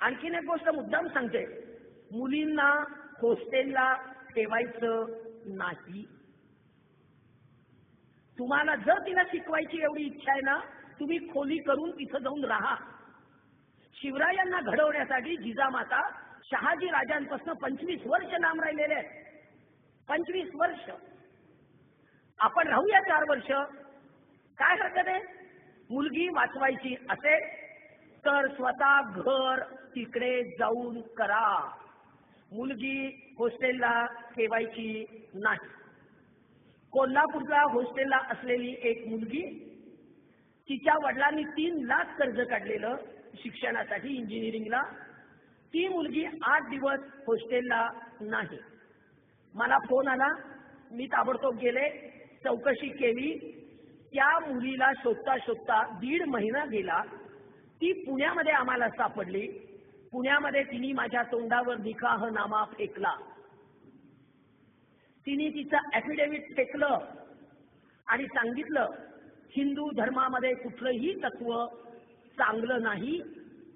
आणखीन एक गोष्ट मुद्दाम सांगते. मुलींना हॉस्टेलला ठेवायचं नाही. तुम्हाला जर तिला शिकवायची एवढी इच्छा आहे ना तुम्ही खोली करून तिथं जाऊन राहा. शिवरायांना घडवण्यासाठी जिजामाता शहाजी राजांपासून पंचवीस वर्ष लांब राहिलेले आहेत. पंचवीस वर्ष. आपण राहूया चार वर्ष. काय हरकत आहे? मुलगी वाचवायची असेल तर स्वतः घर तिकडे जाऊन करा. मुलगी हॉस्टेलला ठेवायची नाही. कोल्हापूरला हॉस्टेलला असलेली एक मुलगी तिच्या वडिलांनी तीन लाख कर्ज काढलेलं शिक्षणासाठी इंजिनिअरिंगला. ती मुलगी आठ दिवस हॉस्टेलला नाही. मला फोन आला मी ताबडतोब गेले चौकशी केली. त्या मुलीला शोधता शोधता दीड महिना गेला. ती पुण्यामध्ये आम्हाला सापडली. पुण्यामध्ये तिने माझ्या तोंडावर निकाह नामा फेकला. तिने तिचं ऍफिडेव्हिट फेकलं आणि सांगितलं हिंदू धर्मामध्ये कुठलंही तत्व चांगलं नाही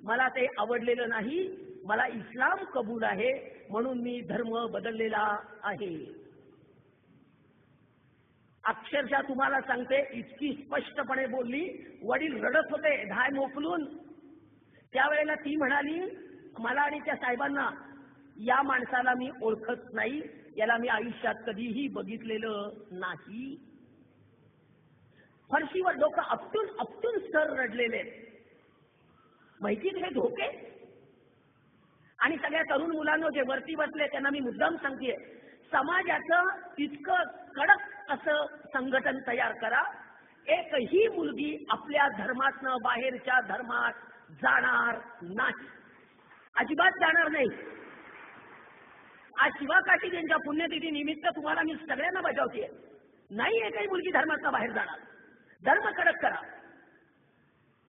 मला ते आवडलेलं नाही मला इस्लाम कबूल आहे म्हणून मी धर्म बदललेला आहे. अक्षरशः तुम्हाला सांगते इतकी स्पष्टपणे बोलली वडील रडत होते धाय मोकलून. त्यावेळेला ती म्हणाली मला आणि त्या साहेबांना या माणसाला मी ओळखत नाही याला मी आयुष्यात कधीही बघितलेलं नाही. फरशीवर डोकं अपटून अपटून सर रडलेले माहिती हे धोके? आणि सगळ्या तरुण मुलांना जे वरती बसले त्यांना मी मुद्दाम सांगते समाजाचं इतकं कडक असं संघटन तयार करा. एकही मुलगी आपल्या धर्मातनं बाहेरच्या धर्मात जाणार नाही. अजिबात जाणार नाही. आज शिवाकाठी यांच्या पुण्यतिथी निमित्त तुम्हाला मी सगळ्यांना बजावते नाही एकही मुलगी धर्माचा बाहेर जाणार. धर्म कडक करा.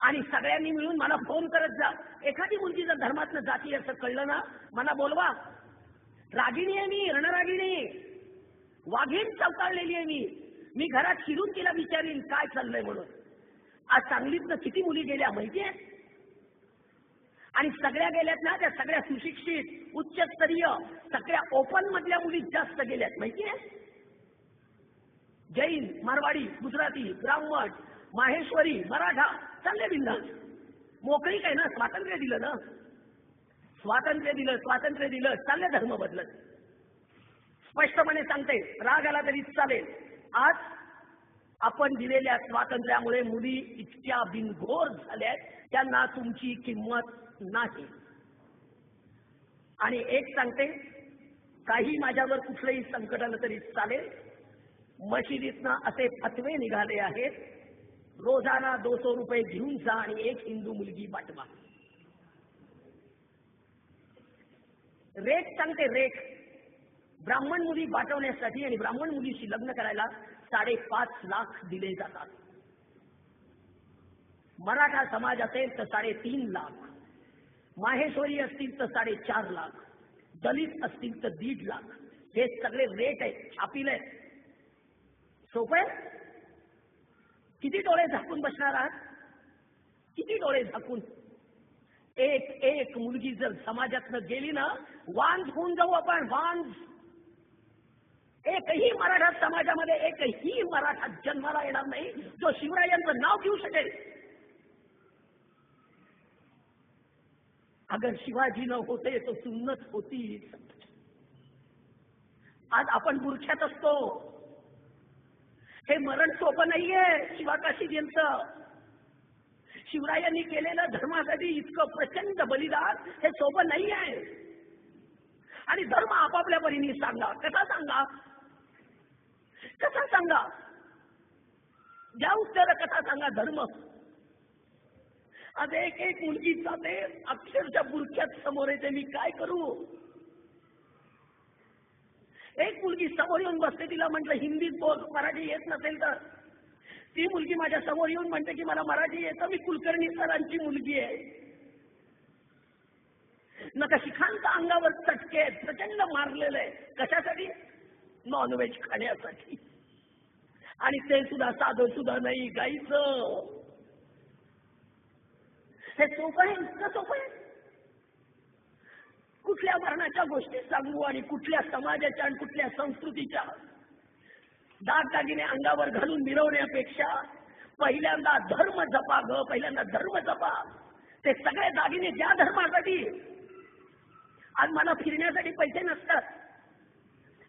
आणि सगळ्यांनी मिळून मला फोन करत जा. एखादी मुलगी जर धर्मातनं जाती असं कळलं ना मला बोलवा. रागिणी आहे मी रणरागिणी. वाघीण चवकाळलेली आहे मी. मी घरात शिरून तिला विचारीन काय चाललंय म्हणून. आज सांगलीतनं किती मुली गेल्या माहितीये? आणि सगळ्या गेल्यात ना त्या सगळ्या सुशिक्षित उच्चस्तरीय सगळ्या ओपन मधल्या मुली जास्त गेल्यात माहितीये? जैन मारवाडी गुजराती ब्राह्मण माहेश्वरी मराठा चालले बिंदास मोकळी काय ना स्वातंत्र्य दिलं ना? स्वातंत्र्य दिलं स्वातंत्र्य दिलं चालले धर्म बदलत. स्पष्टपणे सांगते राग आला तरी चालेल. आज आपण दिलेल्या स्वातंत्र्यामुळे मुली इतक्या बिनघोर झाल्यात त्यांना तुमची किंमत नाही. आणि एक सांगते काही माझ्यावर कुठलंही संकट आलं तरी चालेल. मशिदीतनं असे फतवे निघाले आहेत रोजाना दोनशे रुपये घेऊन जा आणि एक हिंदू मुलगी पाठवा. रेख सांगते रेट ब्राह्मण मुली पाठवण्यासाठी आणि ब्राह्मण मुलीशी लग्न करायला साडेपाच लाख दिले जातात. मराठा समाज असेल तर साडेतीन लाख. माहेश्वरी असतील तर साडेचार लाख दलित असतील तर दीड लाख. हे सगळे रेट आहेत छापील आहेत सोपं आहे? किती डोळे झाकून बसणार आहात? किती डोळे झाकून? एक एक मुलगी जर समाजातनं गेली ना वांज होऊन जाऊ आपण वांज. एकही मराठा समाजामध्ये एकही मराठा जन्माला येणार नाही. जो शिवरायांचं नाव घेऊ शकेल अगर शिवाजी न होते तो सुन्नत होती. आज आपण बुरख्यात असतो. हे मरण सोपं नाहीये शिवाकाशी शिवाकाशीजींचं शिवरायांनी केलेलं धर्मासाठी इतकं प्रचंड बलिदान हे सोपं नाही आहे आणि धर्म आपापल्या परीने सांगा. कसा सांगा? कसा सांगा? ज्या उत्तर कथा सांगा? धर्म. आज एक एक मुलगी जाते. अक्षरशः बुरख्यात समोर येते. मी काय करू? एक मुलगी समोर येऊन बसते. तिला म्हटलं हिंदीत बोल. मराठी येत नसेल तर. ती मुलगी माझ्यासमोर येऊन म्हणते की मला मराठी येतं. मी कुलकर्णी सरांची मुलगी आहे. नका शिखांच्या अंगावर चटके. आहेत, प्रचंड मारलेलं आहे. कशासाठी? नॉनव्हेज खाण्यासाठी. आणि ते सुद्धा साधं सुद्धा नाही. गाईचं. हे सोपं आहे इतकं सोपं आहे? कुठल्या वर्णाच्या गोष्टी सांगू आणि कुठल्या समाजाच्या आणि कुठल्या संस्कृतीच्या? दागदागिने अंगावर घालून मिरवण्यापेक्षा पहिल्यांदा धर्म जपा ग पहिल्यांदा धर्म जपा. ते सगळे दागिने ज्या धर्मासाठी. आज मला फिरण्यासाठी पैसे नसतात.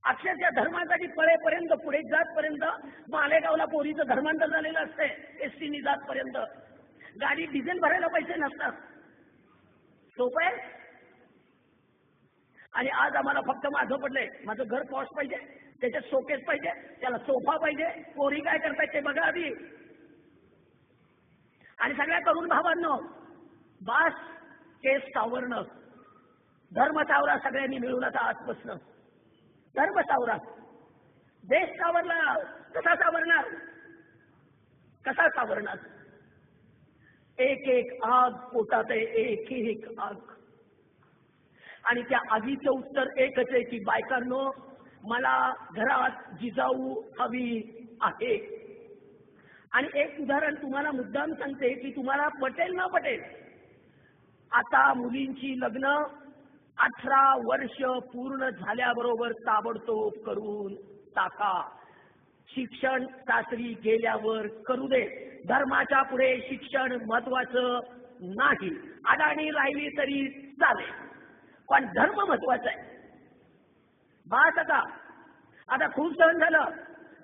अक्षरशः धर्मासाठी पळेपर्यंत पुढे जातपर्यंत मालेगावला पोरीचं धर्मांतर झालेलं असतंय. एस टीनी जातपर्यंत. गाडी डिझेल भरायला पैसे नसतात. सोपं आहे? आणि आज आम्हाला फक्त माझं पडलंय. माझं घर पॉश पाहिजे त्याच्यात शोकेस पाहिजे त्याला सोफा पाहिजे पोरी काय करतायत ते बघा आधी. आणि सगळ्या तरुण भावांनो बास केस सावरणं. धर्म सावरा सगळ्यांनी मिळून आता आजपासनं धर्म सावरा. देश सावरला कसा सावरणार? कसा सावरणार? एक एक आग पोटात आहे एक एक आग. आणि त्या आगीचं उत्तर एकच आहे की बायकांनो मला घरात जिजाऊ हवी आहे. आणि एक उदाहरण तुम्हाला मुद्दाम सांगते की तुम्हाला पटेल ना पटेल. आता मुलींची लग्न अठरा वर्ष पूर्ण झाल्याबरोबर ताबडतोब करून टाका. शिक्षण सासरी गेल्यावर करू दे. धर्माच्या पुढे शिक्षण महत्वाचं नाही. अडाणी राहिली तरी चालेल. पण धर्म महत्त्वाचा आहे. बास आता आता खूप सहन झालं.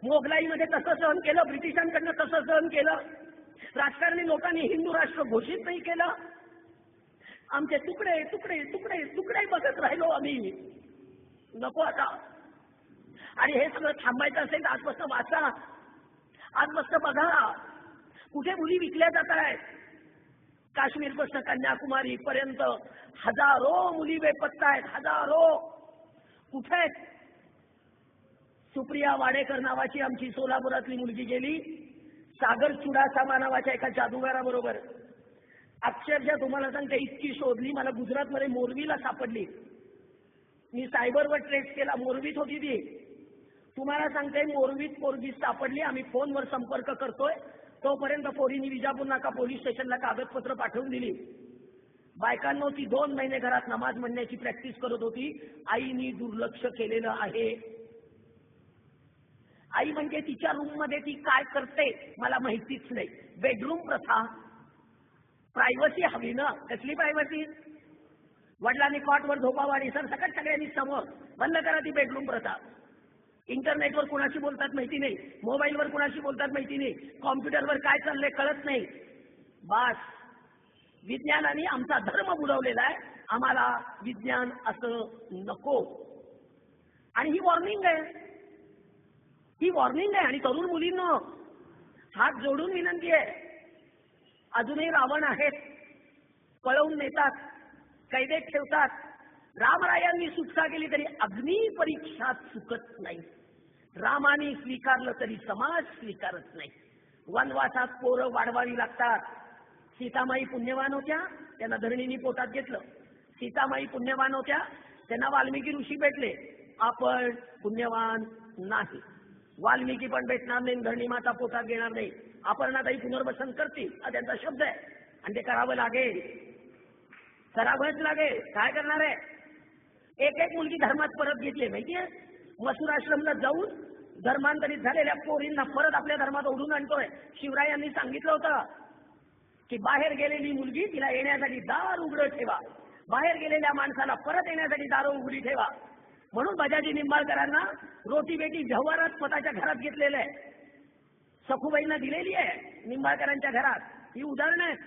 मोगलाईमध्ये तसं सहन केलं ब्रिटिशांकडनं तसं सहन केलं. राजकारणी लोकांनी हिंदू राष्ट्र घोषित नाही केलं. आमचे तुकडे तुकडे तुकडे तुकडे बघत राहिलो आम्ही. नको आता. आणि हे सगळं थांबायचं असेल आजपासून वाचा. आजपासून बघा. कुठे मुली विकल्या जात आहेत? काश्मीरपासून कन्याकुमारी पर्यंत हजारो मुली बेपत्ता आहेत हजारो. कुठे? सुप्रिया वाडेकर नावाची आमची सोलापुरातली मुलगी गेली. सागर चुडासामा नावाच्या एका जादूगाराबरोबर. अक्षरशः तुम्हाला सांगते इतकी शोधली मला गुजरातमध्ये मोरवीला सापडली. मी सायबरवर ट्रेस केला मोरवीत होती ती. तुम्हाला सांगते मोरवीत पोरगी सापडली आम्ही फोनवर संपर्क करतोय. तोपर्यंत पोरींनी विजापूर नाका पोलीस स्टेशनला कागदपत्र पाठवून दिली? बायकांनो ती दोन महिने घरात नमाज म्हणण्याची प्रॅक्टिस करत होती. आईनी दुर्लक्ष केलेलं आहे. आई म्हणजे तिच्या रूममध्ये ती काय करते मला माहितीच नाही. बेडरूम प्रथा. प्रायव्हसी हवी ना? कसली प्रायव्हसी? वडिलांनी कॉटवर झोपावाडी सर सकट सगळ्यांनी समोर. बंद करा ती बेडरूम प्रथा. इंटरनेटवर कुणाशी बोलतात माहिती नाही मोबाईलवर कुणाशी बोलतात माहिती नाही कॉम्प्युटरवर काय चाललंय कळत नाही. बास. विज्ञानाने आमचा धर्म बुडवलेला आहे. आम्हाला विज्ञान असं नको. आणि ही वॉर्निंग आहे. ही वॉर्निंग आहे आणि तरुण मुलींना हात जोडून विनंती आहे. अजूनही रावण आहेत. पळवून नेतात. कैदेत ठेवतात. रामरायांनी सुटका केली तरी अग्नी परीक्षा चुकत नाही. रामाने स्वीकारलं तरी समाज स्वीकारत नाही. वनवासात पोरं वाढवावी लागतात. सीतामाई पुण्यवान होत्या त्यांना धरणीनी पोटात घेतलं. सीतामाई पुण्यवान होत्या त्यांना वाल्मिकी ऋषी भेटले. आपण पुण्यवान नाही. वाल्मिकी पण भेटणार नाही धरणी माता पोटात घेणार नाही. अपर्णाताई पुनर्वसन करतील हा त्यांचा शब्द आहे. आणि ते करावं लागेल. करावंच लागेल. काय करणार आहे? एक एक मुलगी धर्मात परत घेतली माहितीये मसूर आश्रमला जाऊन धर्मांतरित झालेल्या पोरींना परत आपल्या धर्मात ओढून आणतोय. शिवरायांनी सांगितलं होतं की बाहेर गेलेली मुलगी तिला येण्यासाठी दार उघडं ठेवा. बाहेर गेलेल्या माणसाला परत येण्यासाठी दार उघडी ठेवा. म्हणून बजाजी निंबाळकरांना रोटी बेटी व्यवहारात स्वतःच्या घरात घेतलेलं आहे. सखूबाईंना दिलेली आहे निंबाळकरांच्या घरात. ही उदाहरणं आहेत.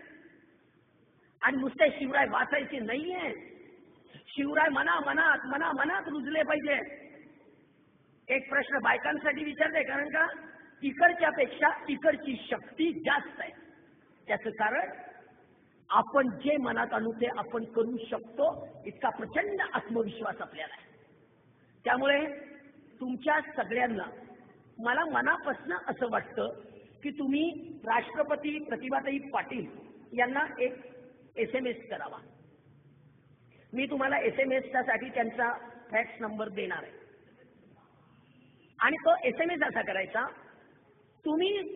आणि नुसते शिवराय वाचायचे नाहीये. शिवराय मना मनात मना मनात रुजले पाहिजे. एक प्रश्न बायकांसाठी विचारते कारण का? इकडच्या पेक्षा इकडची शक्ती जास्त आहे. त्याचं कारण आपण जे मनात आणू ते आपण करू शकतो इतका प्रचंड आत्मविश्वास आपल्याला आहे. त्यामुळे तुमच्या सगळ्यांना मला मनापासून असं वाटतं की तुम्ही राष्ट्रपती प्रतिभाताई पाटील यांना एक एस एम एस करावा. मी तुम्हाला एस एमसाठी त्यांचा फॅक्स नंबर देणार आहे. आणि तो एस एम एस असा करायचा तुम्ही